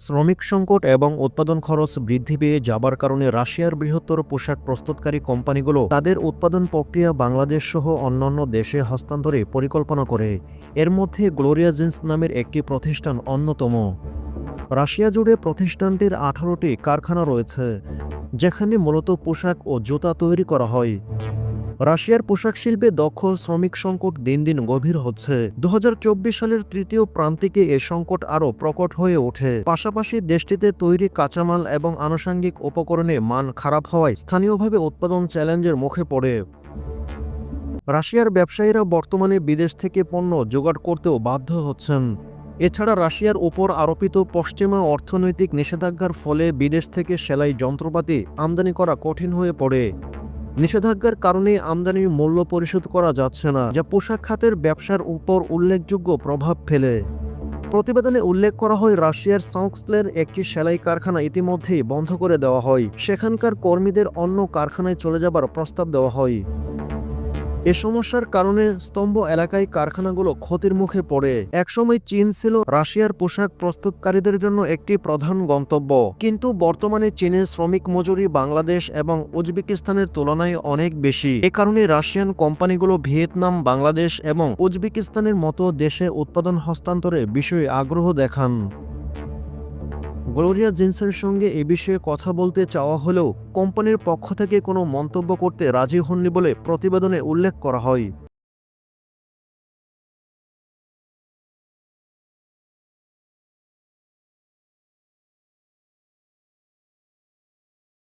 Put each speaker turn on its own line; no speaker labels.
শ্রমিক সংকট এবং উৎপাদন খরচ বৃদ্ধি পেয়ে যাবার কারণে রাশিয়ার বৃহত্তর পোশাক প্রস্তুতকারী কোম্পানিগুলো তাদের উৎপাদন প্রক্রিয়া বাংলাদেশ সহ অন্যান্য দেশে হস্তান্তরে পরিকল্পনা করে। এর মধ্যে গ্লোরিয়া জিন্স নামের একটি প্রতিষ্ঠান অন্যতম। রাশিয়া জুড়ে প্রতিষ্ঠানটির আঠারোটি কারখানা রয়েছে, যেখানে মূলত পোশাক ও জুতা তৈরি করা হয়। রাশিয়ার পোশাক শিল্পে দক্ষ শ্রমিক সংকট দিন দিন গভীর হচ্ছে। দু হাজার চব্বিশ সালের তৃতীয় প্রান্তিকে এ সংকট আরও প্রকট হয়ে ওঠে। পাশাপাশি দেশটিতে তৈরি কাঁচামাল এবং আনুষঙ্গিক উপকরণে মান খারাপ হওয়ায় স্থানীয়ভাবে উৎপাদন চ্যালেঞ্জের মুখে পড়ে। রাশিয়ার ব্যবসায়ীরা বর্তমানে বিদেশ থেকে পণ্য জোগাড় করতেও বাধ্য হচ্ছেন। এছাড়া রাশিয়ার উপর আরোপিত পশ্চিমা অর্থনৈতিক নিষেধাজ্ঞার ফলে বিদেশ থেকে সেলাই যন্ত্রপাতি আমদানি করা কঠিন হয়ে পড়ে। নিষেধাজ্ঞার কারণে আমদানি মূল্য পরিশোধ করা যাচ্ছে না, যা পোশাক খাতের ব্যবসার উপর উল্লেখযোগ্য প্রভাব ফেলে। প্রতিবেদনে উল্লেখ করা হয়, রাশিয়ার সংস্কলের একটি সেলাই কারখানা ইতিমধ্যেই বন্ধ করে দেওয়া হয়। সেখানকার কর্মীদের অন্য কারখানায় চলে যাবার প্রস্তাব দেওয়া হয়। এ সমস্যার কারণে স্তম্ভ এলাকায় কারখানাগুলো ক্ষতির মুখে পড়ে। একসময় চীন ছিল রাশিয়ার পোশাক প্রস্তুতকারীদের জন্য একটি প্রধান গন্তব্য। কিন্তু বর্তমানে চীনের শ্রমিক মজুরি বাংলাদেশ এবং উজবেকিস্তানের তুলনায় অনেক বেশি। এ কারণে রাশিয়ান কোম্পানিগুলো ভিয়েতনাম, বাংলাদেশ এবং উজবেকিস্তানের মতো দেশে উৎপাদন হস্তান্তরে বিষয়ে আগ্রহ দেখান। গ্লোরিয়া জিন্সের সঙ্গে এ বিষয়ে কথা বলতে চাওয়া হলেও কোম্পানির পক্ষ থেকে কোনো মন্তব্য করতে রাজি হননি বলে প্রতিবেদনে উল্লেখ করা হয়।